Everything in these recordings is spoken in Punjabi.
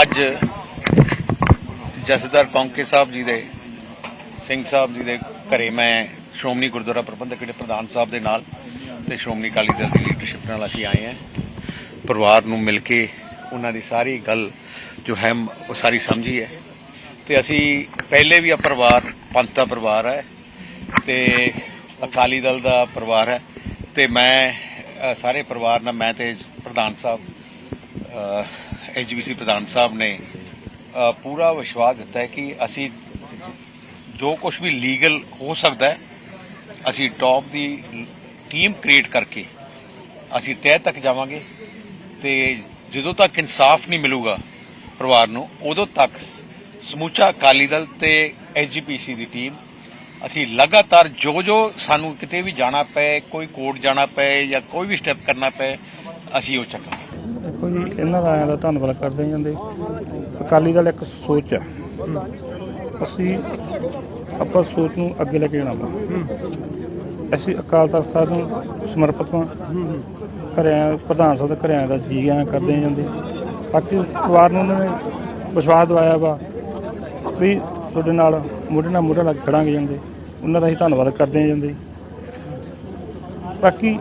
ਅੱਜ ਜਸਦਾਰ ਕੌਂਕੇ ਸਾਹਿਬ ਜੀ ਦੇ, ਸਿੰਘ ਸਾਹਿਬ ਜੀ ਦੇ ਘਰੇ ਮੈਂ ਸ਼੍ਰੋਮਣੀ ਗੁਰਦੁਆਰਾ ਪ੍ਰਬੰਧਕ ਕਮੇਟੀ ਪ੍ਰਧਾਨ ਸਾਹਿਬ ਦੇ ਨਾਲ ਤੇ ਸ਼੍ਰੋਮਣੀ ਅਕਾਲੀ ਦਲ ਦੀ ਲੀਡਰਸ਼ਿਪ ਨਾਲ ਅਸੀਂ ਆਏ ਹਾਂ। ਪਰਿਵਾਰ ਨੂੰ ਮਿਲ ਕੇ ਉਹਨਾਂ ਦੀ ਸਾਰੀ ਗੱਲ ਜੋ ਹੈ, ਉਹ ਸਾਰੀ ਸਮਝੀ ਹੈ। ਤੇ ਅਸੀਂ ਪਹਿਲੇ ਵੀ ਆ ਪਰਿਵਾਰ, ਪੰਥ ਦਾ ਪਰਿਵਾਰ ਹੈ ਤੇ ਅਕਾਲੀ ਦਲ ਦਾ ਪਰਿਵਾਰ ਹੈ ਤੇ ਮੈਂ ਸਾਰੇ ਪਰਿਵਾਰ ਨਾਲ ਮੈਂ ਤੇ ਪ੍ਰਧਾਨ ਸਾਹਿਬ ਐਜੀਬੀਸੀ ਪ੍ਰਧਾਨ ਸਾਹਿਬ ਨੇ ਪੂਰਾ ਵਿਸ਼ਵਾਸ ਦਿੱਤਾ ਹੈ ਕਿ ਅਸੀਂ ਜੋ ਕੁਝ ਵੀ ਲੀਗਲ ਹੋ ਸਕਦਾ ਹੈ, ਅਸੀਂ ਟੌਪ ਦੀ ਟੀਮ ਕ੍ਰੀਏਟ ਕਰਕੇ ਅਸੀਂ ਤਹਿ ਤੱਕ ਜਾਵਾਂਗੇ ਤੇ ਜਦੋਂ ਤੱਕ ਇਨਸਾਫ ਨਹੀਂ ਮਿਲੂਗਾ ਪਰਿਵਾਰ ਨੂੰ, ਉਦੋਂ ਤੱਕ ਸਮੂਚਾ ਅਕਾਲੀ ਦਲ ਤੇ ਐਜੀਪੀਸੀ ਦੀ ਟੀਮ, ਅਸੀਂ ਲਗਾਤਾਰ ਜੋ ਜੋ ਸਾਨੂੰ ਕਿਤੇ ਵੀ ਜਾਣਾ ਪਏ, ਕੋਈ ਕੋਰਟ ਜਾਣਾ ਪਏ ਜਾਂ ਕੋਈ ਵੀ ਸਟੈਪ ਕਰਨਾ ਪਏ, ਅਸੀਂ ਉਹ ਚੱਕਾਂਗੇ। ਦੇਖੋ ਜੀ, ਇਹਨਾਂ ਦਾ ਆਇਆਂ ਦਾ ਧੰਨਵਾਦ ਕਰਦੇ ਜਾਂਦੇ ਅਕਾਲੀ ਦਲ ਇੱਕ ਸੋਚ ਹੈ। ਅਸੀਂ ਆਪਾਂ ਸੋਚ ਨੂੰ ਅੱਗੇ ਲੈ ਕੇ ਜਾਣਾ ਵਾ। ਅਸੀਂ ਅਕਾਲ ਤਖਤ ਸਾਹਿਬ ਨੂੰ ਸਮਰਪਿਤ ਹਾਂ। ਘਰਿਆਂ, ਪ੍ਰਧਾਨ ਸਾਹਿਬ ਦੇ ਘਰਿਆਂ ਦਾ ਜੀ ਆਇਆਂ ਕਰਦੇ ਜਾਂਦੇ ਬਾਕੀ ਪਰਿਵਾਰ ਨੂੰ ਉਹਨਾਂ ਨੇ ਵਿਸ਼ਵਾਸ ਦਿਵਾਇਆ ਵਾ ਵੀ ਤੁਹਾਡੇ ਨਾਲ ਮੋਢੇ ਨਾਲ ਮੋਢਾ ਲੱਗ ਖੜਾਂਗੇ ਜਾਂਦੇ ਉਹਨਾਂ ਦਾ ਹੀ ਧੰਨਵਾਦ ਕਰਦੇ ਜਾਂਦੇ ਬਾਕੀ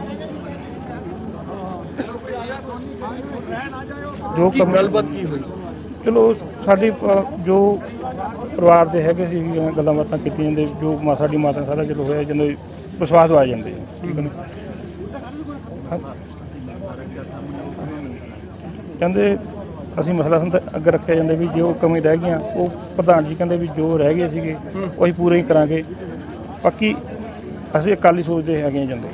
ਜੋ ਕੀ ਕੰਮ- ਗੱਲਬਾਤ ਕੀ ਹੋਈ? ਚਲੋ ਸਾਡੀ ਪ- ਜੋ ਪਰਿਵਾਰ ਦੇ ਹੈਗੇ ਸੀ ਗੱਲਾਂ ਬਾਤਾਂ ਕੀਤੀਆਂ ਜਾਂਦੇ ਜੋ ਮਾ ਸਾਡੀ ਮਾਤਾ ਸਾਰਾ ਚਲੋ ਹੋਇਆ ਜਦੋਂ ਵਿਸ਼ਵਾਸ ਜਾਂਦੇ ਆ ਠੀਕ ਹੈ ਨਾ? ਹਾਂ। ਕਹਿੰਦੇ ਅਸੀਂ ਮਸਲਾ ਸੰਤ ਅੱਗੇ ਰੱਖਿਆ ਜਾਂਦੇ ਵੀ ਜੋ ਕਮੀ ਰਹਿ ਗਈਆਂ ਉਹ ਪ੍ਰਧਾਨ ਜੀ ਕਹਿੰਦੇ ਵੀ ਜੋ ਰਹਿ ਗਏ ਸੀਗੇ ਉਹ ਅਸੀਂ ਪੂਰੇ ਹੀ ਕਰਾਂਗੇ। ਬਾਕੀ ਅਸੀਂ ਅਕਾਲੀ ਸੋਚਦੇ ਹੈਗੇ ਜਾਂਦੇ।